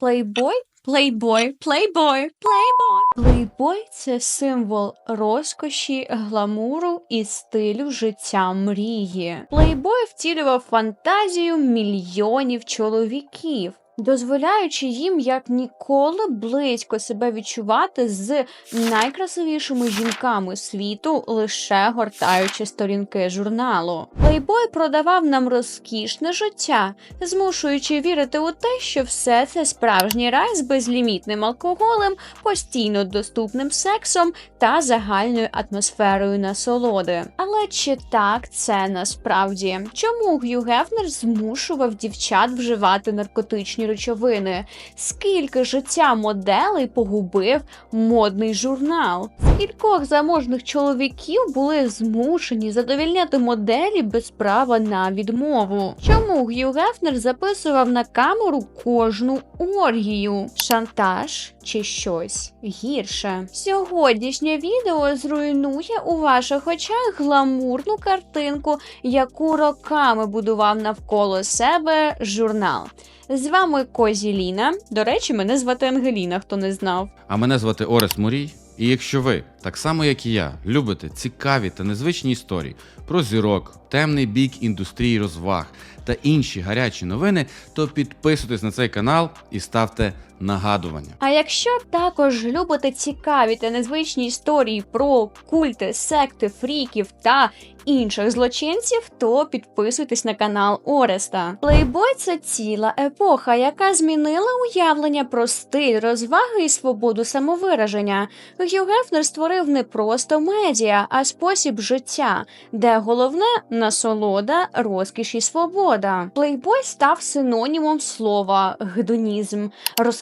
Плейбой? Плейбой, плейбой, плейбой. Плейбой це символ розкоші, гламуру і стилю життя мрії. Плейбой втілював фантазію мільйонів чоловіків. Дозволяючи їм як ніколи близько себе відчувати з найкрасивішими жінками світу, лише гортаючи сторінки журналу. Плейбой продавав нам розкішне життя, змушуючи вірити у те, що все це справжній рай з безлімітним алкоголем, постійно доступним сексом та загальною атмосферою насолоди. Але чи так це насправді? Чому Г'ю Гефнер змушував дівчат вживати наркотичні речовини? Скільки життя моделей погубив модний журнал? Скількох заможних чоловіків були змушені задовільняти моделі без права на відмову? Чому Г'ю Гефнер записував на камеру кожну оргію? Шантаж чи щось гірше? Сьогоднішнє відео зруйнує у ваших очах гламурну картинку, яку роками будував навколо себе журнал. З вами Козі Ліна. До речі, мене звати Ангеліна, хто не знав. А мене звати Орес Мурій. І якщо ви, так само як і я, любите цікаві та незвичні історії про зірок, темний бік індустрії розваг та інші гарячі новини, то підписуйтесь на цей канал і ставте нагадування. А якщо також любите цікаві та незвичні історії про культи, секти, фріків та інших злочинців, то підписуйтесь на канал Ореста. Плейбой це ціла епоха, яка змінила уявлення про стиль, розваги і свободу самовираження. Г'ю Гефнер створив не просто медіа, а спосіб життя, де головне насолода, розкіш і свобода. Плейбой став синонімом слова гедонізм,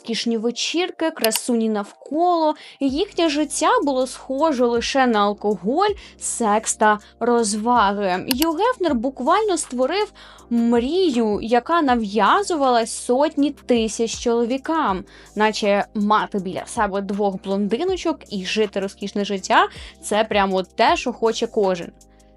розкішні вечірки, красуні навколо. Їхнє життя було схоже лише на алкоголь, секс та розваги. Ю Гефнер буквально створив мрію, яка нав'язувалась сотні тисяч чоловікам, наче мати біля себе двох блондиночок і жити розкішне життя це прямо те, що хоче кожен.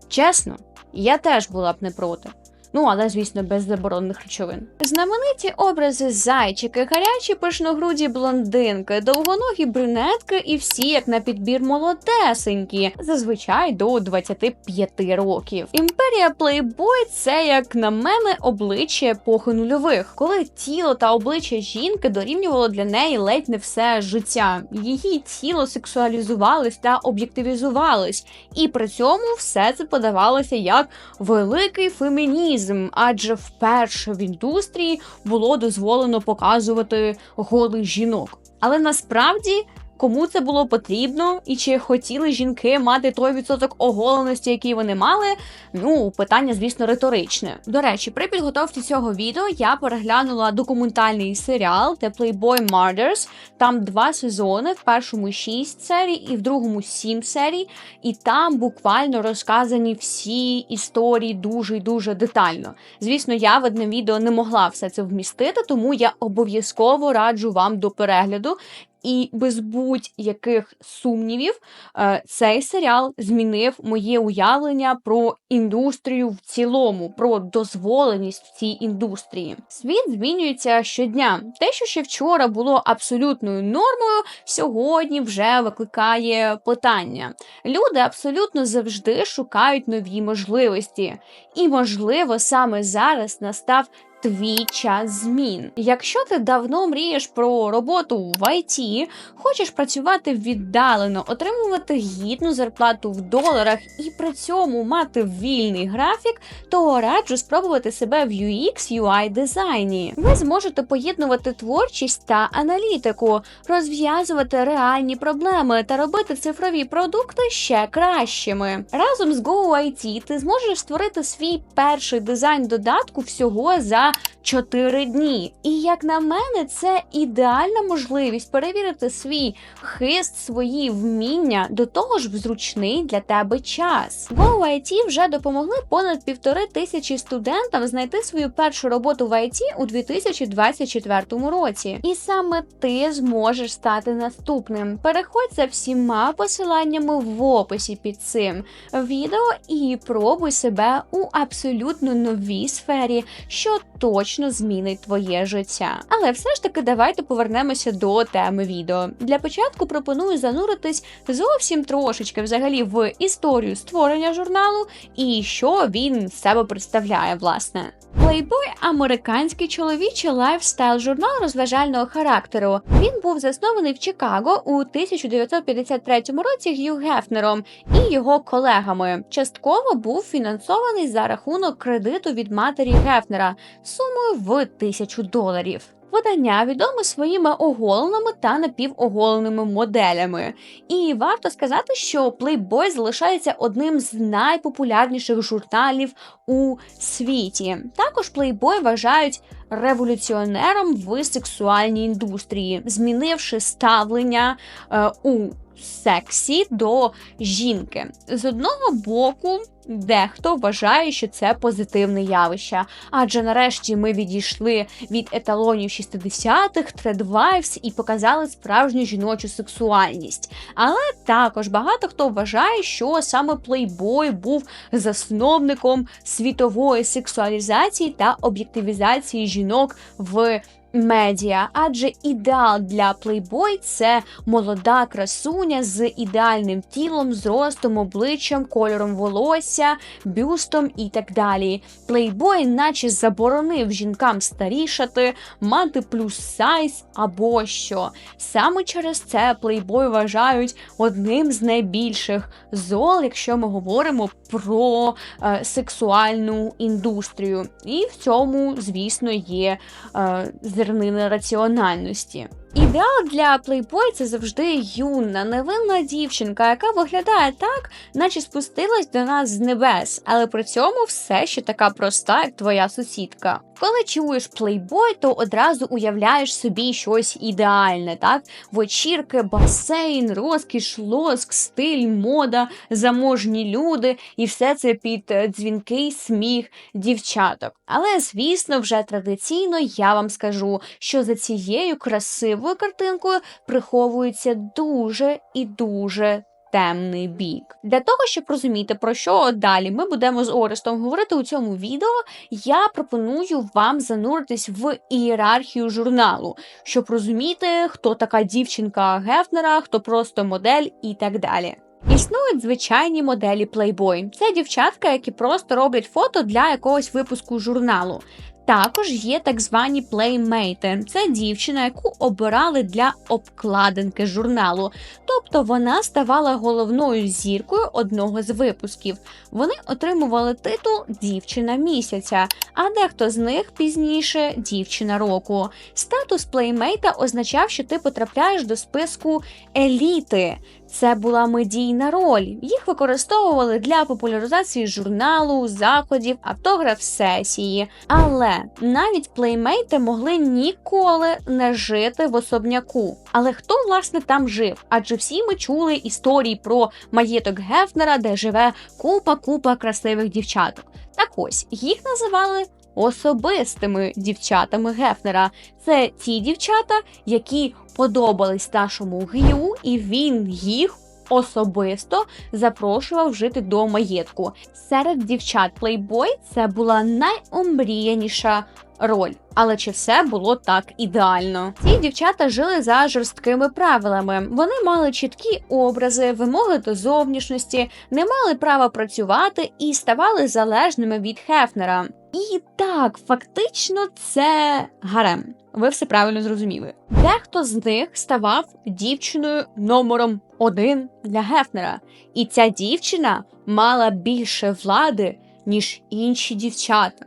Чесно, я теж була б не проти. Ну, але, звісно, без заборонених речовин. Знамениті образи зайчики, гарячі пишногруді блондинки, довгоногі брюнетки і всі, як на підбір, молодесенькі, зазвичай до 25 років. Імперія Плейбой це, як на мене, обличчя епохи нульових, коли тіло та обличчя жінки дорівнювало для неї ледь не все життя. Її тіло сексуалізувалось та об'єктивізувалось, і при цьому все це подавалося як великий фемінізм, адже вперше в індустрії було дозволено показувати голих жінок. Але насправді. Кому це було потрібно, і чи хотіли жінки мати той відсоток оголеності, який вони мали? Ну, питання, звісно, риторичне. До речі, при підготовці цього відео я переглянула документальний серіал The Playboy Murders. Там два сезони, в першому шість серій і в другому сім серій. І там буквально розказані всі історії дуже і дуже детально. Звісно, я в одне відео не могла все це вмістити, тому я обов'язково раджу вам до перегляду. І без будь-яких сумнівів е, цей серіал змінив моє уявлення про індустрію в цілому, про дозволеність в цій індустрії. Світ змінюється щодня. Те, що ще вчора було абсолютною нормою, сьогодні вже викликає питання. Люди абсолютно завжди шукають нові можливості, і можливо саме зараз настав твій час змін. Якщо ти давно мрієш про роботу в ІТ, хочеш працювати віддалено, отримувати гідну зарплату в доларах і при цьому мати вільний графік, то раджу спробувати себе в UX UI дизайні. Ви зможете поєднувати творчість та аналітику, розв'язувати реальні проблеми та робити цифрові продукти ще кращими. Разом з GoIT ти зможеш створити свій перший дизайн додатку всього за 4 дні. І як на мене, це ідеальна можливість перевірити свій хист, свої вміння до того ж в зручний для тебе час. GoIT вже допомогли понад півтори тисячі студентам знайти свою першу роботу в IT у 2024 році. І саме ти зможеш стати наступним. Переходь за всіма посиланнями в описі під цим відео і пробуй себе у абсолютно новій сфері, що точно змінить твоє життя. Але все ж таки давайте повернемося до теми відео. Для початку пропоную зануритись зовсім трошечки взагалі в історію створення журналу і що він себе представляє, власне. Playboy – американський чоловічий лайфстайл журнал розважального характеру. Він був заснований в Чикаго у 1953 році Г'ю Гефнером і його колегами. Частково був фінансований за рахунок кредиту від матері Гефнера сумою в тисячу доларів. Видання відоме своїми оголеними та напівоголеними моделями. І варто сказати, що Playboy залишається одним з найпопулярніших журналів у світі. Також Playboy вважають революціонером в сексуальній індустрії, змінивши ставлення е, у сексі до жінки. З одного боку. Дехто вважає, що це позитивне явище, адже нарешті ми відійшли від еталонів 60-х, тредвайвс і показали справжню жіночу сексуальність. Але також багато хто вважає, що саме Playboy був засновником світової сексуалізації та об'єктивізації жінок в медіа, адже ідеал для Playboy – це молода красуня з ідеальним тілом, зростом, обличчям, кольором волосся, бюстом і так далі. Playboy наче заборонив жінкам старішати, мати плюс сайз або що. Саме через це Playboy вважають одним з найбільших зол, якщо ми говоримо про е, сексуальну індустрію. І в цьому, звісно, є е, зернина раціональності. Ідеал для плейбой це завжди юна, невинна дівчинка, яка виглядає так, наче спустилась до нас з небес, але при цьому все ще така проста, як твоя сусідка. Коли чуєш плейбой, то одразу уявляєш собі щось ідеальне, так? Вечірки, басейн, розкіш, лоск, стиль, мода, заможні люди, і все це під е, дзвінкий сміх дівчаток. Але, звісно, вже традиційно я вам скажу, що за цією красивою картинкою приховується дуже і дуже. Темний бік для того, щоб розуміти, про що далі ми будемо з Орестом говорити у цьому відео, я пропоную вам зануритись в ієрархію журналу, щоб розуміти, хто така дівчинка Гефнера, хто просто модель і так далі. Існують звичайні моделі Playboy. Це дівчатка, які просто роблять фото для якогось випуску журналу. Також є так звані плеймейти. Це дівчина, яку обирали для обкладинки журналу. Тобто вона ставала головною зіркою одного з випусків. Вони отримували титул Дівчина місяця, а дехто з них пізніше дівчина року. Статус плеймейта означав, що ти потрапляєш до списку еліти. Це була медійна роль. Їх використовували для популяризації журналу, заходів, автограф-сесії. Але навіть плеймейти могли ніколи не жити в особняку. Але хто власне там жив? Адже всі ми чули історії про маєток Гефнера, де живе купа-купа красивих дівчаток. Так ось їх називали. Особистими дівчатами Гефнера це ті дівчата, які подобались нашому г'ю, і він їх особисто запрошував жити до маєтку. Серед дівчат Playboy це була найомріяніша роль. Але чи все було так ідеально? Ці дівчата жили за жорсткими правилами. Вони мали чіткі образи, вимоги до зовнішності, не мали права працювати і ставали залежними від Хефнера. І так, фактично, це гарем. Ви все правильно зрозуміли. Дехто з них ставав дівчиною номером один для Гефнера, і ця дівчина мала більше влади, ніж інші дівчата.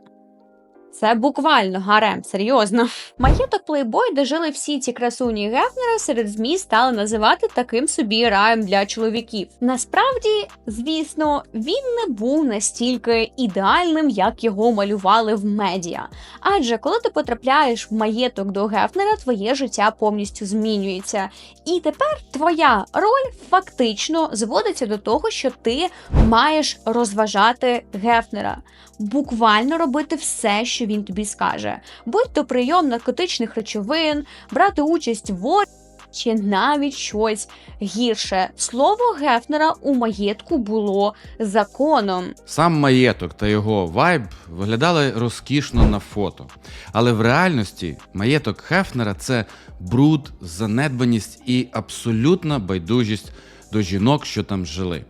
Це буквально гарем, серйозно. Маєток Playboy, де жили всі ці красуні Гефнера, серед ЗМІ стали називати таким собі раєм для чоловіків. Насправді, звісно, він не був настільки ідеальним, як його малювали в медіа. Адже коли ти потрапляєш в маєток до Гефнера, твоє життя повністю змінюється. І тепер твоя роль фактично зводиться до того, що ти маєш розважати Гефнера, буквально робити все, що він тобі скаже, будь то прийом наркотичних речовин, брати участь в чи навіть щось гірше. Слово Гефнера у маєтку було законом. Сам маєток та його вайб виглядали розкішно на фото. Але в реальності маєток Хефнера це бруд, занедбаність і абсолютна байдужість до жінок, що там жили.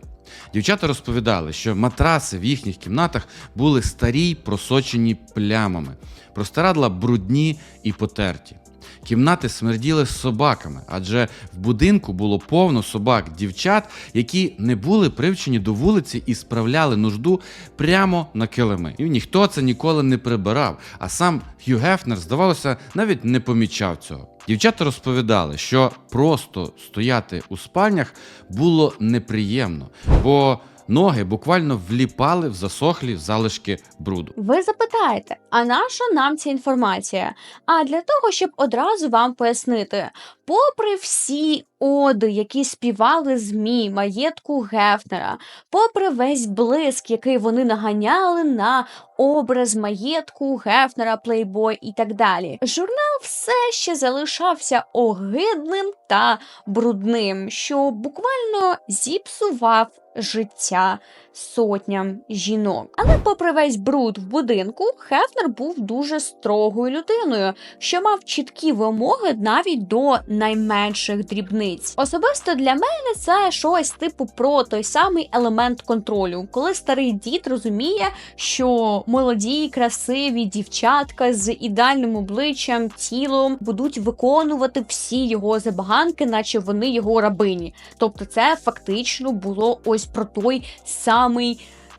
Дівчата розповідали, що матраси в їхніх кімнатах були старі й просочені плямами, простирадла брудні і потерті. Кімнати смерділи собаками, адже в будинку було повно собак дівчат, які не були привчені до вулиці і справляли нужду прямо на килими. І ніхто це ніколи не прибирав. А сам Хью Гефнер, здавалося, навіть не помічав цього. Дівчата розповідали, що просто стояти у спальнях було неприємно, бо ноги буквально вліпали в засохлі залишки бруду. Ви запитаєте, а наша нам ця інформація? А для того, щоб одразу вам пояснити, попри всі оди, які співали ЗМІ, маєтку Гефнера, попри весь блиск, який вони наганяли на образ маєтку Гефнера, Плейбой і так далі, журнал все ще залишався огидним та брудним, що буквально зіпсував життя сотням жінок. Але, попри весь бруд в будинку, Хефнер був дуже строгою людиною, що мав чіткі вимоги навіть до найменших дрібниць. Особисто для мене це щось типу про той самий елемент контролю, коли старий дід розуміє, що молоді, красиві дівчатка з ідеальним обличчям, тілом будуть виконувати всі його забаганки, наче вони його рабині. Тобто, це фактично було ось про той самий.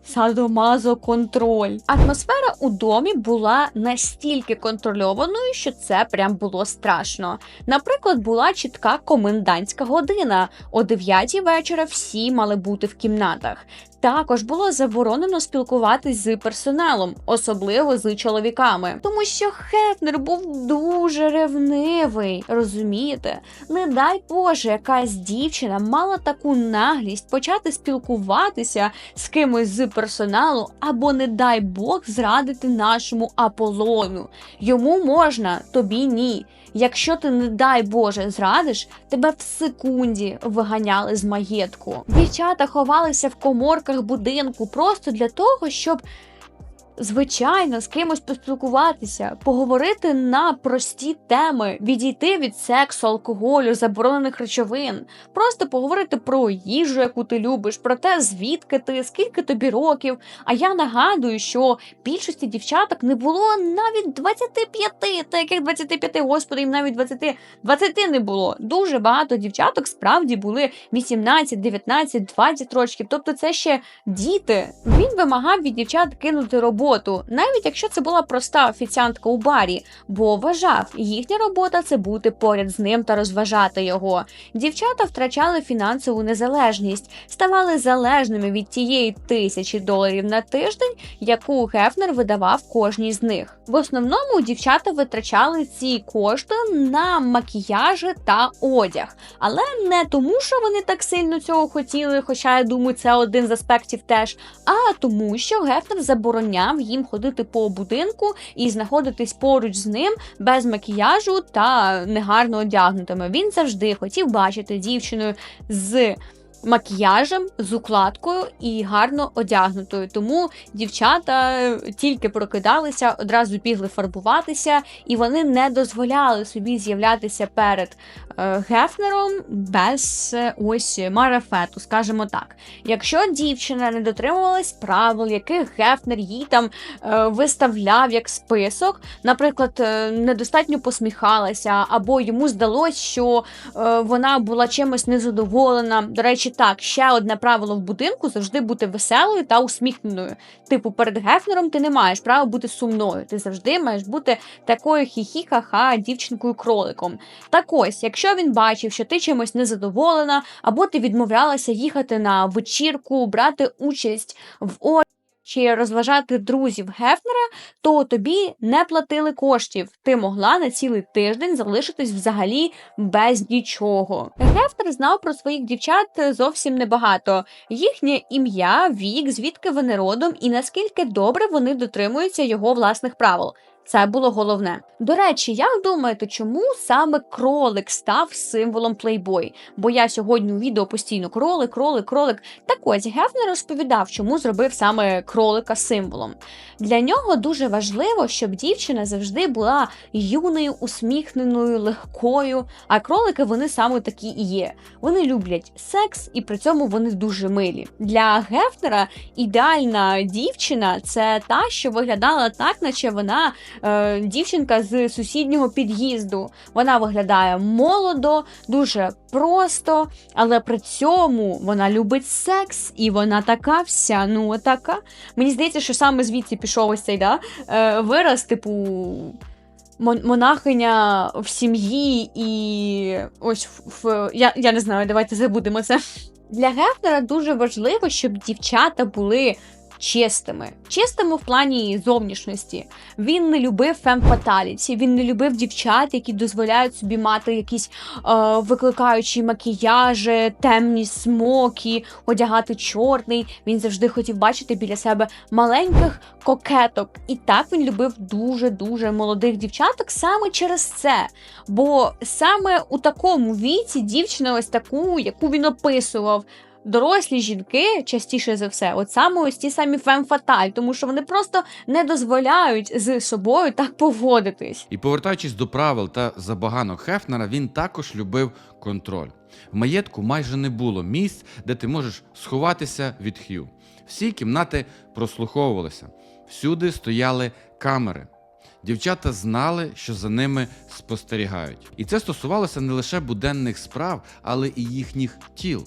Садомазо-контроль. Атмосфера у домі була настільки контрольованою, що це прям було страшно. Наприклад, була чітка комендантська година. О 9 вечора всі мали бути в кімнатах. Також було заборонено спілкуватись з персоналом, особливо з чоловіками, тому що Хефнер був дуже ревнивий. Розумієте? Не дай Боже, якась дівчина мала таку наглість почати спілкуватися з кимось з персоналу, або, не дай Бог, зрадити нашому Аполлону. Йому можна, тобі ні. Якщо ти, не дай Боже, зрадиш, тебе в секунді виганяли з маєтку. Дівчата ховалися в коморках будинку просто для того, щоб. Звичайно, з кимось поспілкуватися, поговорити на прості теми, відійти від сексу, алкоголю, заборонених речовин, просто поговорити про їжу, яку ти любиш, про те, звідки ти, скільки тобі років. А я нагадую, що більшості дівчаток не було навіть 25, та яких 25, господи, їм навіть 20, 20 не було. Дуже багато дівчаток справді були 18, 19, 20 років. Тобто це ще діти. Він вимагав від дівчат кинути роботу роботу, навіть якщо це була проста офіціантка у барі, бо вважав, їхня робота це бути поряд з ним та розважати його. Дівчата втрачали фінансову незалежність, ставали залежними від тієї тисячі доларів на тиждень, яку Гефнер видавав кожній з них. В основному дівчата витрачали ці кошти на макіяжі та одяг, але не тому, що вони так сильно цього хотіли, хоча я думаю, це один з аспектів теж, а тому, що Гефнер забороняв їм ходити по будинку і знаходитись поруч з ним без макіяжу та негарно одягнутими. Він завжди хотів бачити дівчиною з. Макіяжем з укладкою і гарно одягнутою. Тому дівчата тільки прокидалися, одразу бігли фарбуватися, і вони не дозволяли собі з'являтися перед е, Гефнером без е, ось марафету, скажімо так. Якщо дівчина не дотримувалась правил, яких Гефнер їй там е, виставляв як список, наприклад, е, недостатньо посміхалася, або йому здалось, що е, вона була чимось незадоволена. До речі, так, ще одне правило в будинку завжди бути веселою та усміхненою. Типу, перед Гефнером ти не маєш права бути сумною. Ти завжди маєш бути такою хі-хі-ха-ха дівчинкою-кроликом. Так ось, якщо він бачив, що ти чимось незадоволена, або ти відмовлялася їхати на вечірку, брати участь в о чи розважати друзів Гефнера, то тобі не платили коштів. Ти могла на цілий тиждень залишитись взагалі без нічого. Гефнер знав про своїх дівчат зовсім небагато. Їхнє ім'я, вік, звідки вони родом і наскільки добре вони дотримуються його власних правил. Це було головне. До речі, як думаєте, чому саме кролик став символом Playboy? Бо я сьогодні у відео постійно кролик, кролик, кролик. Так ось Гефнер розповідав, чому зробив саме кролика символом. Для нього дуже важливо, щоб дівчина завжди була юною, усміхненою, легкою. А кролики вони саме такі і є. Вони люблять секс, і при цьому вони дуже милі. Для Гефнера ідеальна дівчина це та, що виглядала так, наче вона дівчинка з сусіднього під'їзду. Вона виглядає молодо, дуже просто, але при цьому вона любить секс, і вона така вся, ну така. Мені здається, що саме звідси пішов ось цей да, е, вираз, типу. Монахиня в сім'ї і ось в я, я не знаю, давайте забудемо це. Для Гефнера дуже важливо, щоб дівчата були чистими. Чистими в плані зовнішності. Він не любив фемфаталіті, він не любив дівчат, які дозволяють собі мати якісь е, викликаючі макіяжі, темні смокі, одягати чорний. Він завжди хотів бачити біля себе маленьких кокеток. І так він любив дуже-дуже молодих дівчаток саме через це. Бо саме у такому віці дівчина, ось таку, яку він описував. Дорослі жінки частіше за все, от саме ось ті самі фемфаталь, тому що вони просто не дозволяють з собою так поводитись. І повертаючись до правил та забаганок Хефнера, він також любив контроль. В маєтку майже не було місць, де ти можеш сховатися від Х'ю. Всі кімнати прослуховувалися, всюди стояли камери. Дівчата знали, що за ними спостерігають. І це стосувалося не лише буденних справ, але і їхніх тіл.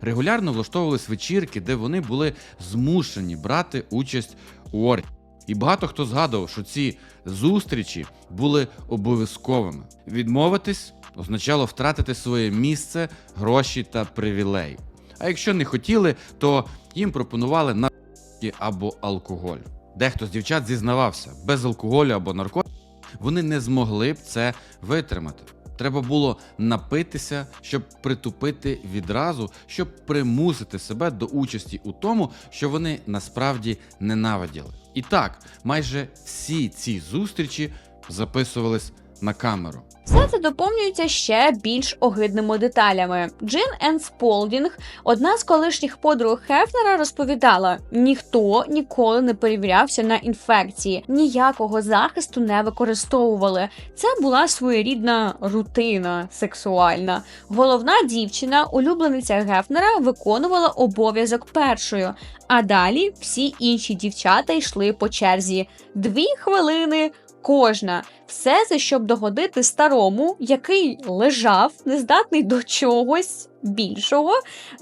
Регулярно влаштовувались вечірки, де вони були змушені брати участь у оргії. І багато хто згадував, що ці зустрічі були обов'язковими. Відмовитись означало втратити своє місце, гроші та привілей. А якщо не хотіли, то їм пропонували наркотики або алкоголь. Дехто з дівчат зізнавався, без алкоголю або наркотиків вони не змогли б це витримати. Треба було напитися, щоб притупити відразу, щоб примусити себе до участі у тому, що вони насправді ненавиділи. І так, майже всі ці зустрічі записувались на камеру. Все це доповнюється ще більш огидними деталями. Джин Енн Сполдінг, одна з колишніх подруг Хефнера, розповідала: ніхто ніколи не перевірявся на інфекції, ніякого захисту не використовували. Це була своєрідна рутина сексуальна. Головна дівчина, улюблениця Гефнера, виконувала обов'язок першою. А далі всі інші дівчата йшли по черзі. Дві хвилини кожна. Все це щоб догодити старому, який лежав, нездатний до чогось більшого,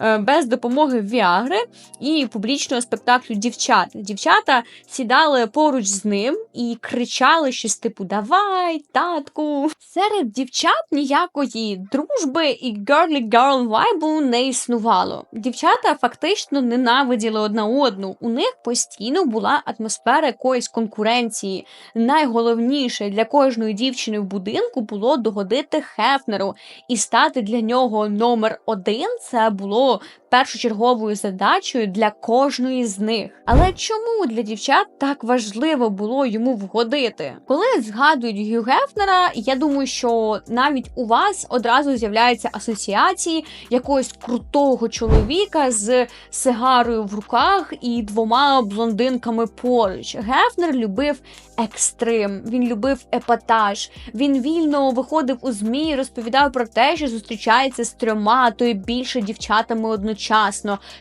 е, без допомоги Віагри і публічного спектаклю дівчат. Дівчата сідали поруч з ним і кричали щось типу Давай, татку. Серед дівчат ніякої дружби і girly girl вайбу не існувало. Дівчата фактично ненавиділи одна одну. У них постійно була атмосфера якоїсь конкуренції. Найголовніше для кожної дівчини в будинку було догодити Хефнеру і стати для нього номер один. Це було першочерговою задачею для кожної з них. Але чому для дівчат так важливо було йому вгодити? Коли згадують Гю Гефнера, я думаю, що навіть у вас одразу з'являються асоціації якогось крутого чоловіка з сигарою в руках і двома блондинками поруч. Гефнер любив екстрим, він любив епатаж. Він вільно виходив у змі і розповідав про те, що зустрічається з трьома, то й більше дівчатами одночасно,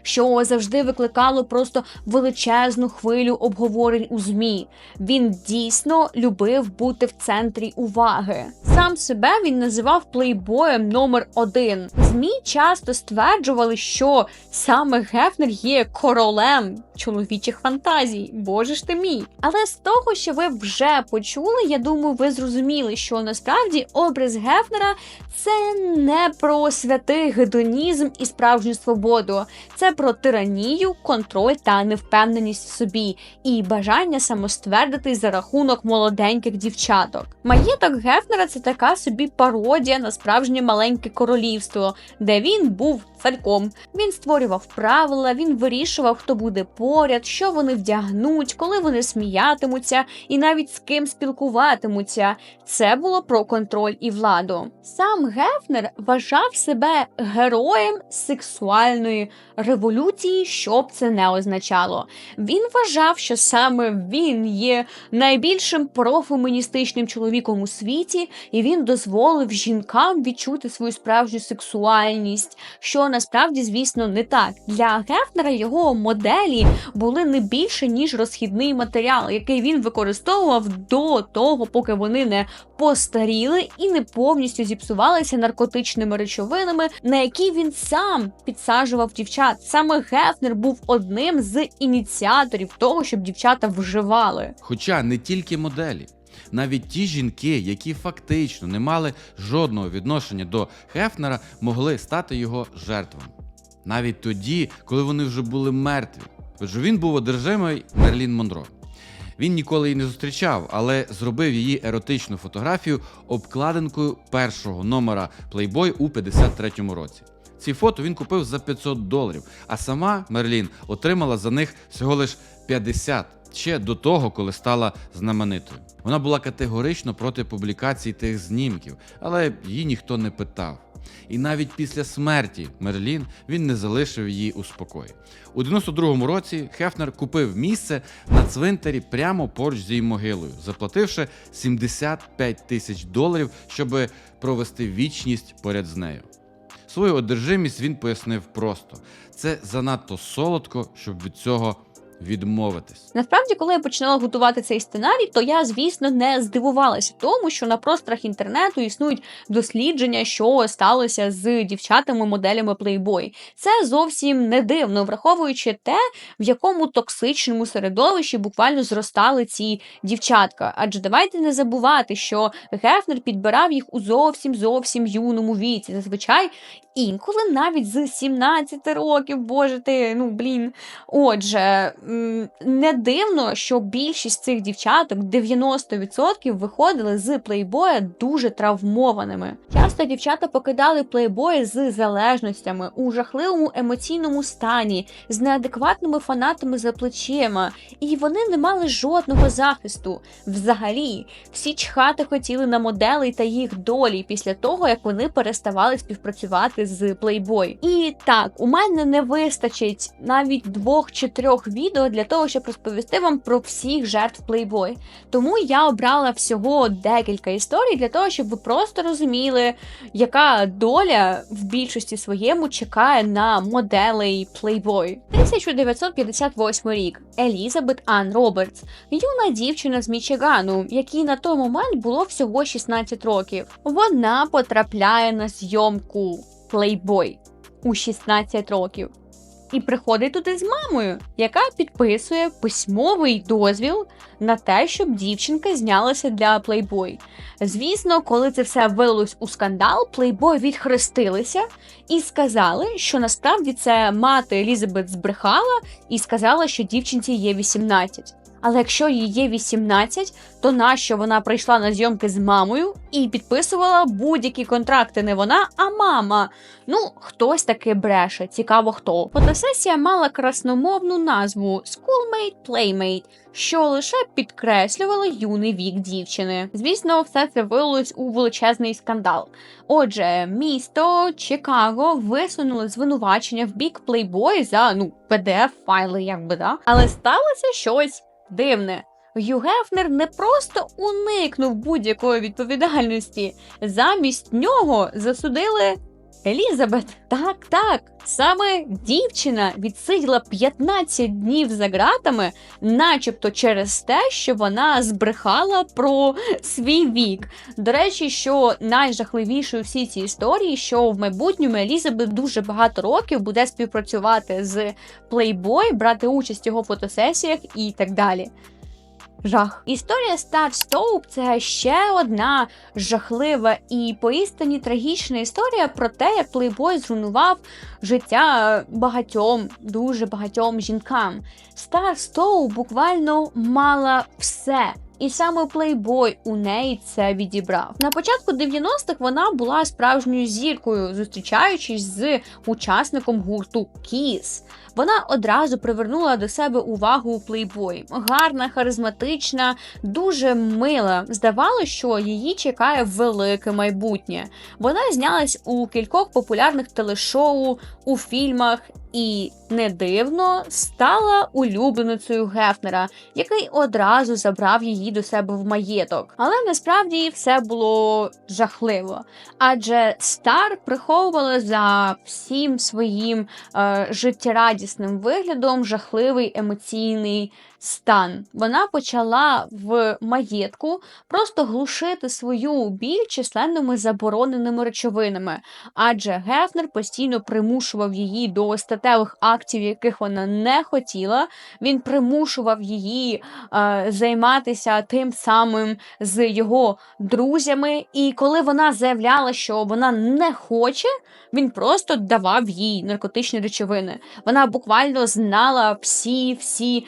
що завжди викликало просто величезну хвилю обговорень у змі. Він дійсно любив бути в центрі уваги. Сам себе він називав плейбоєм номер один. Змі часто стверджували, що саме Гефнер є королем чоловічих фантазій. Боже ж ти мій. Але з того, що ви вже почули, я думаю, ви зрозуміли, що насправді образ Гефнера це не про святий гедонізм і справжню свободу. Це про тиранію, контроль та невпевненість в собі, і бажання самоствердитись за рахунок молоденьких дівчаток. Маєток Гефнера це така собі пародія на справжнє маленьке королівство, де він був царьком. Він створював правила, він вирішував, хто буде поряд, що вони вдягнуть, коли вони сміятимуться, і навіть з ким спілкуватимуться. Це було про контроль і владу. Сам Гефнер вважав себе героєм сексуальної революції, що б це не означало. Він вважав, що саме він є найбільшим профеміністичним чоловіком у світі, і він дозволив жінкам відчути свою справжню сексуальність, що насправді, звісно, не так. Для Гефнера його моделі були не більше ніж розхідний матеріал, який він використовував до того, поки вони не постаріли і не повністю зіпсувалися наркотичними речовинами, на які він сам підсаджував дівчат. Саме Гефнер був одним з ініціаторів того, щоб дівчата вживали. Хоча не тільки моделі. Навіть ті жінки, які фактично не мали жодного відношення до Хефнера, могли стати його жертвами. Навіть тоді, коли вони вже були мертві. Отже, він був одержимий Мерлін Монро. Він ніколи її не зустрічав, але зробив її еротичну фотографію обкладинкою першого номера Playboy у 53-му році. Ці фото він купив за 500 доларів, а сама Мерлін отримала за них всього лиш 50 ще до того, коли стала знаменитою. Вона була категорично проти публікації тих знімків, але її ніхто не питав. І навіть після смерті Мерлін він не залишив її у спокої. У 92-му році Хефнер купив місце на цвинтарі прямо поруч з її могилою, заплативши 75 тисяч доларів, щоб провести вічність поряд з нею. Свою одержимість він пояснив просто: це занадто солодко, щоб від цього відмовитись. Насправді, коли я починала готувати цей сценарій, то я, звісно, не здивувалася тому, що на просторах інтернету існують дослідження, що сталося з дівчатами-моделями Playboy. Це зовсім не дивно, враховуючи те, в якому токсичному середовищі буквально зростали ці дівчатка. Адже давайте не забувати, що Гефнер підбирав їх у зовсім зовсім юному віці. Зазвичай інколи навіть з 17 років, боже ти, ну блін. Отже, не дивно, що більшість цих дівчаток, 90%, виходили з плейбоя дуже травмованими. Часто дівчата покидали плейбой з залежностями у жахливому емоційному стані, з неадекватними фанатами за плечима, і вони не мали жодного захисту. Взагалі, всі чхати хотіли на моделей та їх долі після того, як вони переставали співпрацювати з Playboy. І так, у мене не вистачить навіть двох чи трьох відео для того, щоб розповісти вам про всіх жертв Playboy. Тому я обрала всього декілька історій для того, щоб ви просто розуміли, яка доля в більшості своєму чекає на моделей Playboy. 1958 рік. Елізабет Ан Робертс, юна дівчина з Мічигану, якій на той момент було всього 16 років. Вона потрапляє на зйомку Playboy у 16 років. І приходить туди з мамою, яка підписує письмовий дозвіл на те, щоб дівчинка знялася для Playboy. Звісно, коли це все вилилось у скандал, Playboy відхрестилися і сказали, що насправді це мати Елізабет збрехала і сказала, що дівчинці є 18. Але якщо їй є 18, то нащо вона прийшла на зйомки з мамою і підписувала будь-які контракти не вона, а мама. Ну, хтось таки бреше, цікаво хто. Фотосесія мала красномовну назву Schoolmate Playmate, що лише підкреслювало юний вік дівчини. Звісно, все це вилилось у величезний скандал. Отже, місто Чикаго висунуло звинувачення в бік Playboy за ну pdf файли, якби да. Але сталося щось дивне. Гю Гефнер не просто уникнув будь-якої відповідальності. Замість нього засудили Елізабет. Так, так, саме дівчина відсиділа 15 днів за ґратами, начебто через те, що вона збрехала про свій вік. До речі, що найжахливіше у всій цій історії, що в майбутньому Елізабет дуже багато років буде співпрацювати з Playboy, брати участь в його фотосесіях і так далі. Жах. Історія Стар Стоуп це ще одна жахлива і поістині трагічна історія про те, як плейбой зруйнував життя багатьом, дуже багатьом жінкам. Стар Стоуп буквально мала все. І саме плейбой у неї це відібрав. На початку 90-х вона була справжньою зіркою, зустрічаючись з учасником гурту Kiss. Вона одразу привернула до себе увагу у плейбой. Гарна, харизматична, дуже мила. Здавалося, що її чекає велике майбутнє. Вона знялась у кількох популярних телешоу, у фільмах. І не дивно стала улюбленицею Гефнера, який одразу забрав її до себе в маєток. Але насправді все було жахливо. Адже Стар приховувала за всім своїм е, життєрадісним виглядом жахливий емоційний стан. Вона почала в маєтку просто глушити свою біль численними забороненими речовинами, адже Гефнер постійно примушував її до статевих актів, яких вона не хотіла. Він примушував її е, займатися тим самим з його друзями. І коли вона заявляла, що вона не хоче, він просто давав їй наркотичні речовини. Вона буквально знала всі всі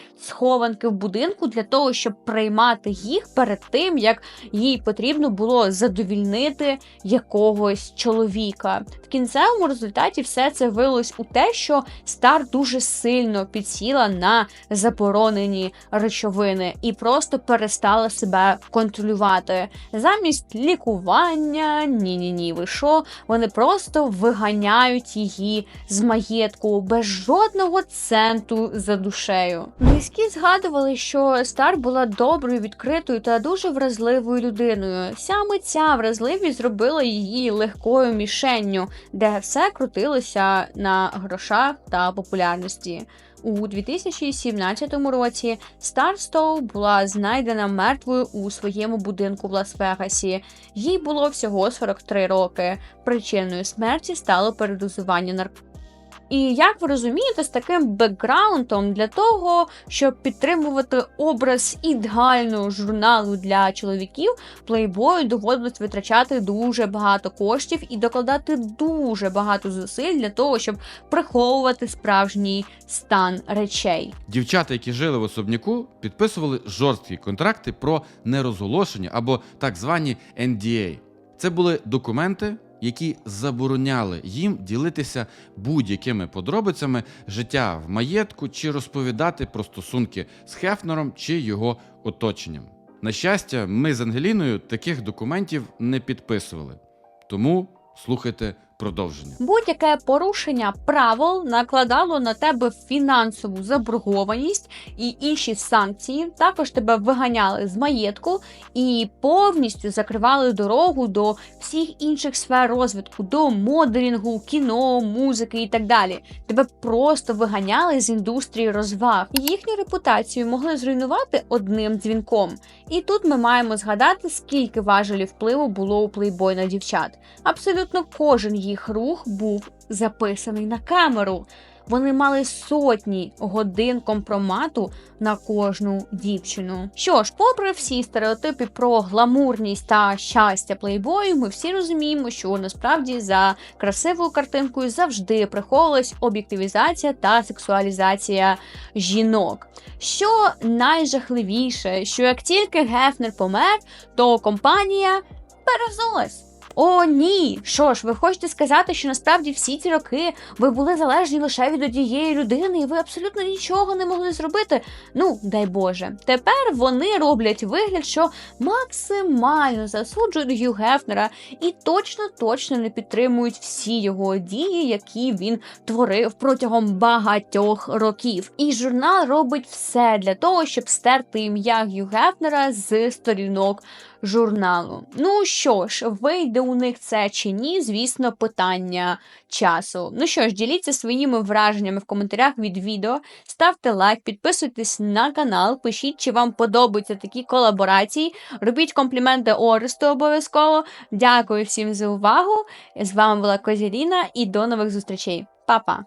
схованки в будинку для того, щоб приймати їх перед тим, як їй потрібно було задовільнити якогось чоловіка. В кінцевому результаті все це вилилось у те, що Стар дуже сильно підсіла на заборонені речовини і просто перестала себе контролювати. Замість лікування, ні-ні ні, ви що, вони просто виганяють її з маєтку без жодного центу за душею. Близькі згадували, що Стар була доброю, відкритою та дуже вразливою людиною. Саме ця вразливість зробила її легкою мішенню, де все крутилося на грошах та популярності. У 2017 році Старстоу була знайдена мертвою у своєму будинку в Лас-Вегасі. Їй було всього 43 роки. Причиною смерті стало передозування наркотиків. І як ви розумієте, з таким бекграундом для того, щоб підтримувати образ ідеального журналу для чоловіків, плейбою доводилось витрачати дуже багато коштів і докладати дуже багато зусиль для того, щоб приховувати справжній стан речей. Дівчата, які жили в особняку, підписували жорсткі контракти про нерозголошення або так звані NDA. Це були документи, які забороняли їм ділитися будь-якими подробицями життя в маєтку чи розповідати про стосунки з Хефнером чи його оточенням. На щастя, ми з Ангеліною таких документів не підписували. Тому слухайте продовження. Будь-яке порушення правил накладало на тебе фінансову заборгованість і інші санкції. Також тебе виганяли з маєтку і повністю закривали дорогу до всіх інших сфер розвитку, до моделінгу, кіно, музики і так далі. Тебе просто виганяли з індустрії розваг. Їхню репутацію могли зруйнувати одним дзвінком. І тут ми маємо згадати, скільки важелів впливу було у плейбой на дівчат. Абсолютно кожен їх рух був записаний на камеру. Вони мали сотні годин компромату на кожну дівчину. Що ж, попри всі стереотипи про гламурність та щастя плейбою, ми всі розуміємо, що насправді за красивою картинкою завжди приховувалась об'єктивізація та сексуалізація жінок. Що найжахливіше, що як тільки Гефнер помер, то компанія перезулась. О, ні. Що ж, ви хочете сказати, що насправді всі ці роки ви були залежні лише від однієї людини, і ви абсолютно нічого не могли зробити? Ну, дай Боже. Тепер вони роблять вигляд, що максимально засуджують Гью Гефнера і точно точно не підтримують всі його дії, які він творив протягом багатьох років. І журнал робить все для того, щоб стерти ім'я Гью Гефнера з сторінок журналу. Ну що ж, вийде у них це чи ні, звісно, питання часу. Ну що ж, діліться своїми враженнями в коментарях від відео, ставте лайк, підписуйтесь на канал, пишіть, чи вам подобаються такі колаборації. Робіть компліменти Оресту обов'язково. Дякую всім за увагу. З вами була Козіріна і до нових зустрічей. Па-па!